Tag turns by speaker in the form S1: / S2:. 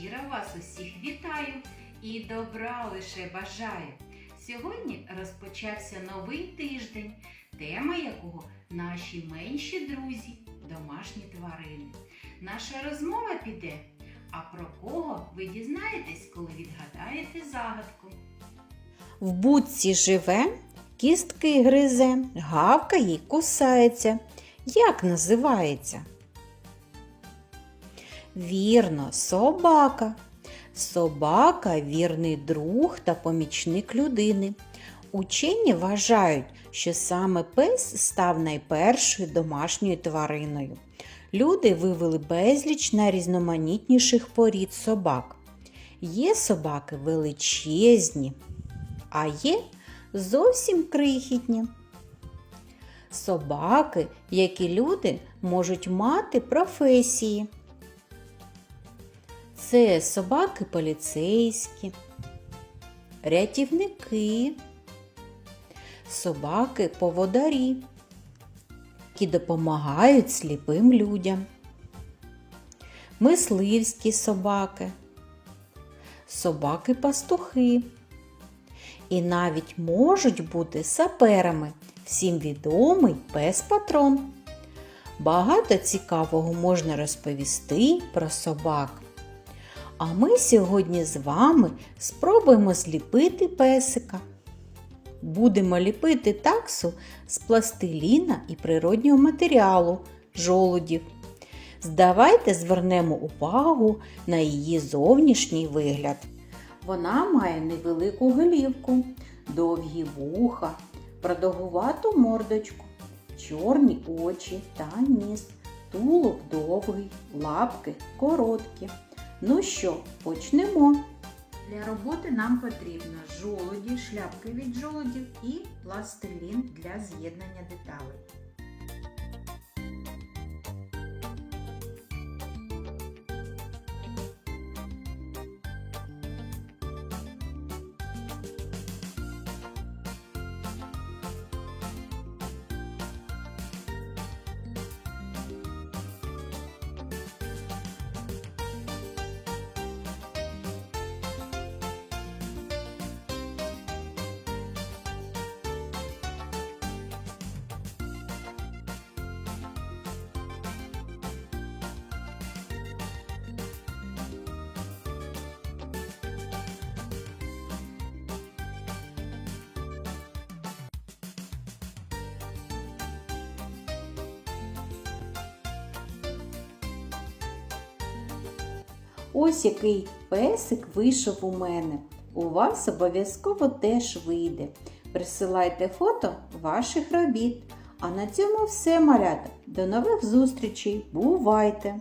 S1: Щиро вас усіх вітаю і добра лише бажаю. Сьогодні розпочався новий тиждень, тема якого наші менші друзі, домашні тварини. Наша розмова піде. А про кого ви дізнаєтесь, коли відгадаєте загадку?
S2: В будці живе, кістки гризе, гавкає й кусається. Як називається? Вірно, собака. Собака вірний друг та помічник людини. Учені вважають, що саме пес став найпершою домашньою твариною. Люди вивели безліч найрізноманітніших порід собак. Є собаки величезні, а є зовсім крихітні. Собаки, як і люди, можуть мати професії. Це собаки поліцейські, рятівники, собаки поводарі, які допомагають сліпим людям, мисливські собаки, собаки-пастухи і навіть можуть бути саперами. Всім відомий пес-патрон. Багато цікавого можна розповісти про собак. А ми сьогодні з вами спробуємо зліпити песика. Будемо ліпити таксу з пластиліна і природнього матеріалу жолудів. Здавайте звернемо увагу на її зовнішній вигляд. Вона має невелику голівку, довгі вуха, продовгувату мордочку, чорні очі та ніс, тулуб довгий, лапки короткі. Ну що, почнемо.
S1: Для роботи нам потрібно жолуді, шляпки від жолудів і пластилін для з'єднання деталей.
S2: Ось який песик вийшов у мене. У вас обов'язково теж вийде. Присилайте фото ваших робіт. А на цьому все, малята. До нових зустрічей. Бувайте!